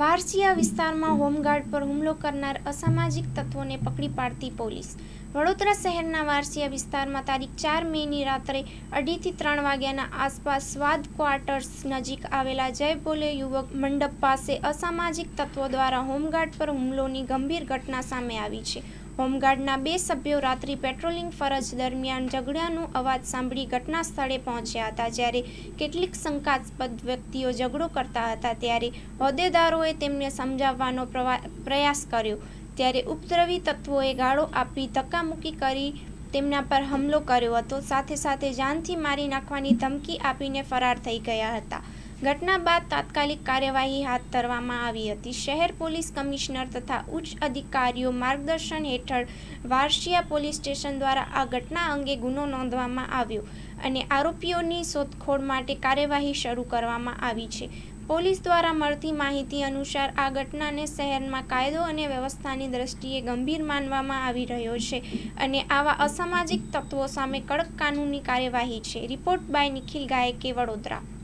વારસિયા વિસ્તારમાં હોમગાર્ડ પર હુમલો કરનાર અસામાજિક તત્વોને પકડી પાડતી પોલીસ. વડોદરા શહેરના વારસિયા વિસ્તારમાં તારીખ ચાર મેની રાત્રે અઢીથી ત્રણ વાગ્યાના આસપાસ સ્વાદ ક્વાર્ટર્સ નજીક આવેલા જય બોલે યુવક મંડપ પાસે અસામાજિક તત્વો દ્વારા હોમગાર્ડ પર હુમલોની ગંભીર ઘટના સામે આવી છે. હોમગાર્ડના બે સભ્યો રાત્રિ પેટ્રોલિંગ ફરજ દરમિયાન ઝઘડાનો અવાજ સાંભળી ઘટના સ્થળે પહોંચ્યા હતા. જ્યારે કેટલીક શંકાસ્પદ વ્યક્તિઓ ઝઘડો કરતા હતા, ત્યારે હોદ્દેદારોએ તેમને સમજાવવાનો પ્રયાસ કર્યો. ત્યારે ઉપદ્રવી તત્વોએ ગાળો આપી ધક્કામુક્કી કરી તેમના પર હુમલો કર્યો હતો. સાથે સાથે જાનથી મારી નાખવાની ધમકી આપીને ફરાર થઈ ગયા હતા. ઘટના બાદ તાત્કાલિક કાર્યવાહી હાથ ધરવામાં આવી હતી. શહેર પોલીસ કમિશનર તથા ઉચ્ચ અધિકારીઓ માર્ગદર્શન હેઠળ વારસિયા પોલીસ સ્ટેશન દ્વારા આ ઘટના અંગે ગુનો નોંધવામાં આવ્યો અને આરોપીઓની શોધખોળ માટે કાર્યવાહી શરૂ કરવામાં આવી છે. પોલીસ દ્વારા મળતી માહિતી અનુસાર આ ઘટનાને શહેરમાં કાયદો અને વ્યવસ્થાની દ્રષ્ટિએ ગંભીર માનવામાં આવી રહ્યો છે અને આવા અસામાજિક તત્વો સામે કડક કાનૂની કાર્યવાહી છે. Report by Nikhil Gayke, Vadodara.